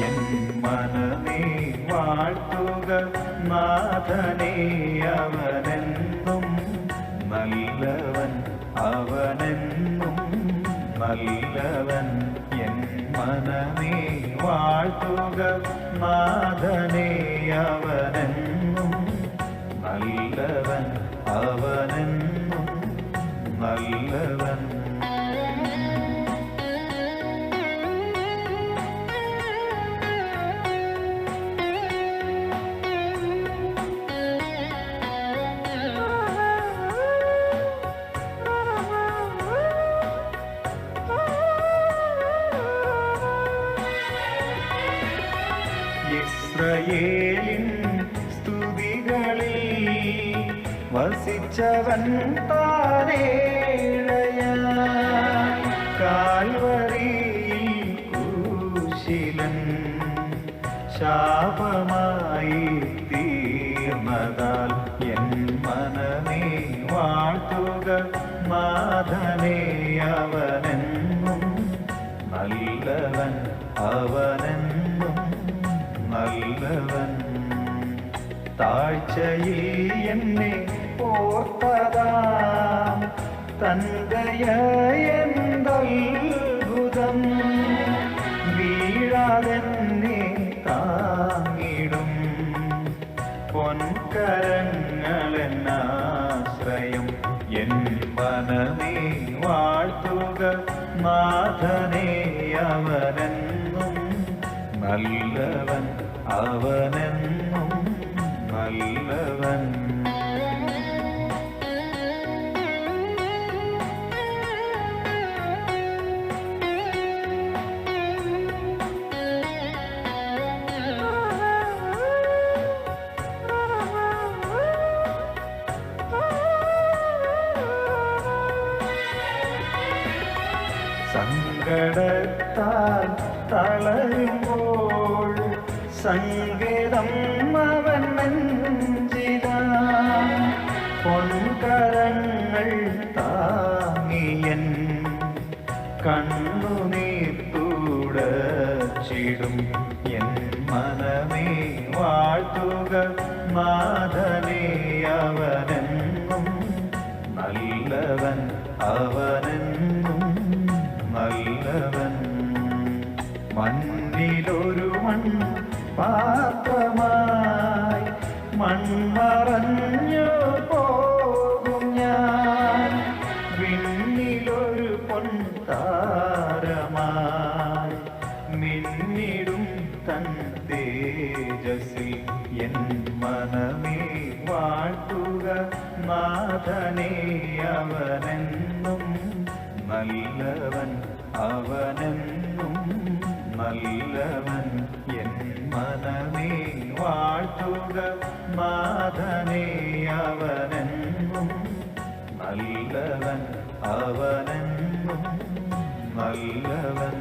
N മനമേ വാഴ്ത്തുക നാഥനെ അവനെന്നും നല്ലവൻ അവനെന്നും നല്ലവൻ എൻ മനമേ വാഴ്ത്തുക നാഥനെ അവനെന്നും ഇസ്രയേലിൻ സ്തുതികളിൽ വസിച്ചവൻ താരേഴയ കാൽവറി കൂശിലൻ ശാപമായി തീർന്നതാൽ എൻ മനമേ വാഴ്ത്തുക മാധനേ അവനെന്നും നല്ലവൻ അവനെന്നും താഴ്ചയിൽ എന്നെ ഓർത്തതാം. തന്തയന്തൽഭുതം വീഴാതെന്നെ താങ്ങിടും. പൊൻകരങ്ങളെന്നാശ്രയം എൻ മനമേ വാഴ്ത്തുക നാഥനെ അവനെന്നും. നല്ലവൻ അവനെന്നും സങ്കടത്താൽ തളരുമ്പോൾ സങ്കേതം അവൻ നെഞ്ചില പൊൻകരങ്ങൾ താങ്ങിയൻ കണ്ണുനീർ തുടച്ചിടും എൻ മനമേ വാഴ്ത്തുക നാഥനെ അവനെന്നും നല്ലവൻ അവനെന്നും മൺമറഞ്ഞു പോകും ഞാൻ. വിണ്ണിലൊരു പൊൻതാരമായി മിന്നിടും തൻ എൻ മനമേ വാഴ്ത്തുക നാഥനെ അവനെന്നും അവനെന്നും നല്ലവൻ. എൻ മനമേ വാഴ്ത്തുക മാധനേ അവനെന്നും നല്ലവൻ അവനെന്നും നല്ലവൻ